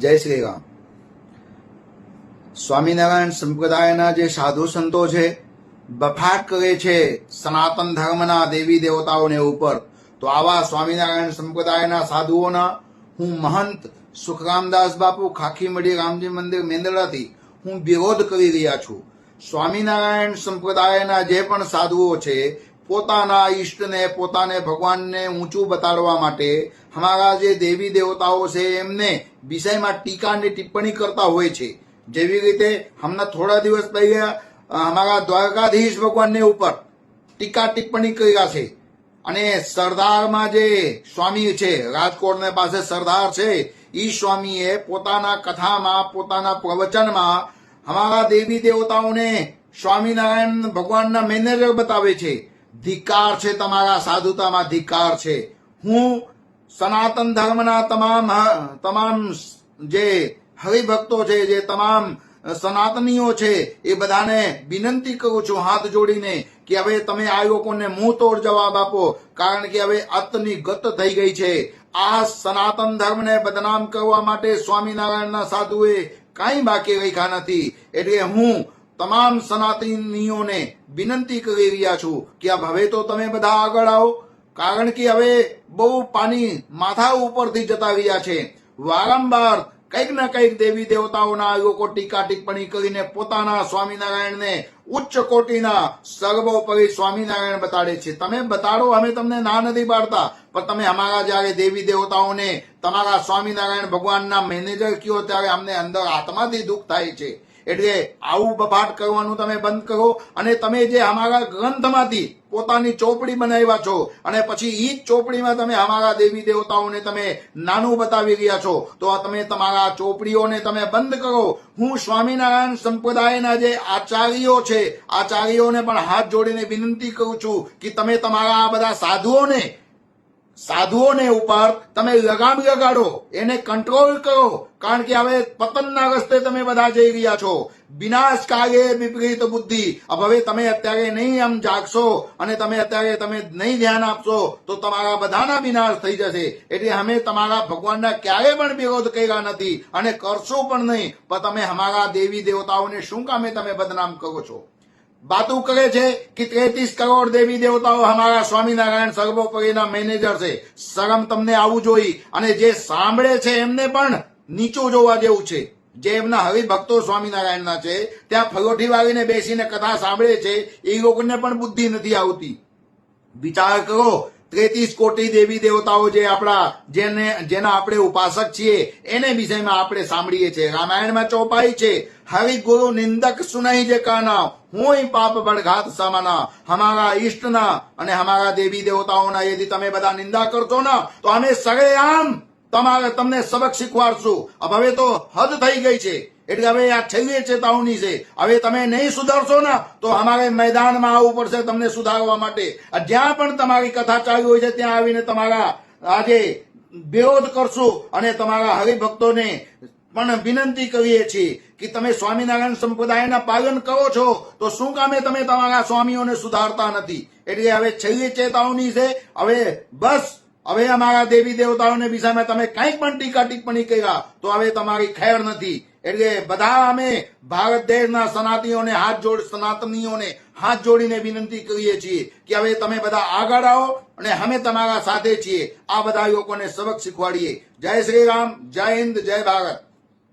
જય શ્રી રામ. સ્વામિનારાયણ સંપ્રદાયના જે સાધુ સંતો છે, બફાટ કરે છે સનાતન ધર્મના દેવી દેવતાઓને ઉપર, તો આવા સ્વામિનારાયણ સંપ્રદાયના સાધુઓના હું મહંત સુખરામદાસ બાપુ ખાખીમડી રામજી મંદિર મેંદડાથી હું વિરોધ કરી રહ્યા છું. સ્વામિનારાયણ સંપ્રદાયના જે પણ સાધુઓ છે પોતાના ઈષ્ટને, પોતાને ભગવાનને ઊંચું બતાડવા માટે અમારા જે દેવી દેવતાઓ છે એમને વિષયમાં ટીકા અને ટિપ્પણી કરતા હોય છે. જેવી રીતે હમણાં થોડા દિવસ પહેલા અમારા દ્વારકાધીશ ભગવાનને ઉપર ટીકા ટિપ્પણી કર્યા છે. અને સરદારમાં જે સ્વામી છે, રાજકોટને પાસે સરદાર છે, ઈ સ્વામીએ પોતાના કથામાં, પોતાના પ્રવચનમાં અમારા દેવી દેવતાઓને સ્વામિનારાયણ ભગવાનના મેનેજર બતાવે છે. ધિક્કાર છે તમારા સાધુતામાં ધિકાર છે. હું સનાતન ધર્મના તમામ તમામ જે હરિભક્તો છે, જે તમામ સનાતનીઓ છે, એ બધાને વિનંતી કરું છું હાથ જોડીને કે હવે તમે આ લોકોને મુંહ તોડ જવાબ આપો. કારણ કે હવે અત્તની ગત થઈ ગઈ છે. આ સનાતન ધર્મને બદનામ કરવા માટે સ્વામિનારાયણના સાધુએ કાંઈ બાકી રાખ્યા નથી. એટલે હું તમામ સનાતનીઓને વિનંતી કરી રહ્યા છું કે હવે તો તમે બધા આગળ આવો, કારણ કે હવે બહુ પાણી માથા ઉપરથી જતા રહ્યા છે. વારંવાર કંઈક ને કંઈક દેવી દેવતાઓના લોકો ટીકા ટિપ્પણી કરીને પોતાના સ્વામિનારાયણને ઉચ્ચ કોટીના સર્વોપરી સ્વામિનારાયણ બતાડે છે. તમે બતાડો, અમે તમને ના નથી પાડતા, પણ તમે અમારા જયારે દેવી દેવતાઓને તમારા સ્વામિનારાયણ ભગવાનના મેનેજર કયો ત્યારે અમને અંદર આત્માથી દુઃખ થાય છે. એટલે આવું બફાટ કરવાનું તમે બંધ કરો અને તમે જે અમારા ગ્રંથમાંથી પોતાની ચોપડી બનાવ્યા છો અને પછી ઈ જ ચોપડીમાં તમે અમારા દેવી દેવતાઓને તમે નાનું બતાવી રહ્યા છો, તો તમે તમારા ચોપડીઓને તમે બંધ કરો. હું સ્વામિનારાયણ સંપ્રદાયના જે આચાર્યો છે, આચાર્યોને પણ હાથ જોડીને વિનંતી કરું છું કે તમે તમારા આ બધા સાધુઓને સાધુઓને ઉપર તમે લગામ લગાડો, એને કંટ્રોલ કરો, કારણ કે હવે પતનના રસ્તે તમે બધા જઈ રહ્યા છો. વિનાશ કાગે વિપરીત બુદ્ધિ. હવે તમે અત્યારે નહીં આમ જાગશો અને તમે અત્યારે તમે નહીં ધ્યાન આપશો, તો તમારા બધાના વિનાશ થઈ જશે. એટલે અમે તમારા ભગવાનના ક્યારે પણ વિરોધ કર્યા નથી અને કરશો પણ નહીં. પણ તમે અમારા દેવી દેવતાઓને શું કામે તમે બદનામ કરો છો? બાતું કરે છે કે તેત્રીસ કરોડ દેવી દેવતાઓ અમારા સ્વામિનારાયણ સર્વોપરીના મેનેજર છે. શરમ તમને આવું જોઈ અને જે સાંભળે છે એમને પણ નીચું જોવા જેવું છે. જે એમના હરિભક્તો સ્વામિનારાયણના છે, ત્યાં ફલોઠી વાળીને બેસીને કથા સાંભળે છે, એ લોકોને પણ બુદ્ધિ નથી આવતી. વિચાર કરો ત્રેતીસ કોટી દેવી દેવતાઓ જે આપણા જેને, જેના આપણે ઉપાસક છીએ, એને વિષયમાં આપણે સાંભળીએ છીએ. રામાયણમાં ચોપાઈ છે હરિ ગુરુ નિંદક સુનાઈ જે કાના હું પાપ બળઘાત સમાના, હમારા ઈષ્ટના અને હમારા દેવી દેવતાઓના, યદि તમે બધા નિંદા કરશો ને, તો અમે સરેઆમ તમારે તમને સબક શીખવાડશું. હવે તો હદ થઈ ગઈ છે. એટલે હવે આ છેલ્લી ચેતવણી છે. હવે તમે નહીં સુધારશો ને, તો અમારે મેદાનમાં આવવું પડશે તમને સુધારવા માટે. જ્યાં પણ તમારી કથા ચાલુ હોય છે, ત્યાં આવીને તમારા આજે વિરોધ કરશું અને તમારા હરિભક્તોને પણ વિનંતી કરીએ છીએ કે તમે સ્વામિનારાયણ સંપ્રદાયના પાલન કરો છો, તો શું કામે તમે તમારા સ્વામીઓને સુધારતા નથી? એટલે હવે છેલ્લી ચેતવણી છે. હવે બસ હવે અમારા દેવી દેવતાઓને વિષયમાં તમે કંઈક પણ ટીકા ટિપ્પણી કર્યા, તો હવે તમારી ખેર નથી. એટલે બધા અમે ભારત દેશના સનાતીઓને હાથ જોડ, સનાતનીઓને હાથ જોડીને વિનંતી કરીએ છીએ કે હવે તમે બધા આગળ આવો અને અમે તમારા સાથે છીએ. આ બધા લોકોને સબક શીખવાડીએ. જય શ્રી રામ, જય હિન્દ, જય ભારત.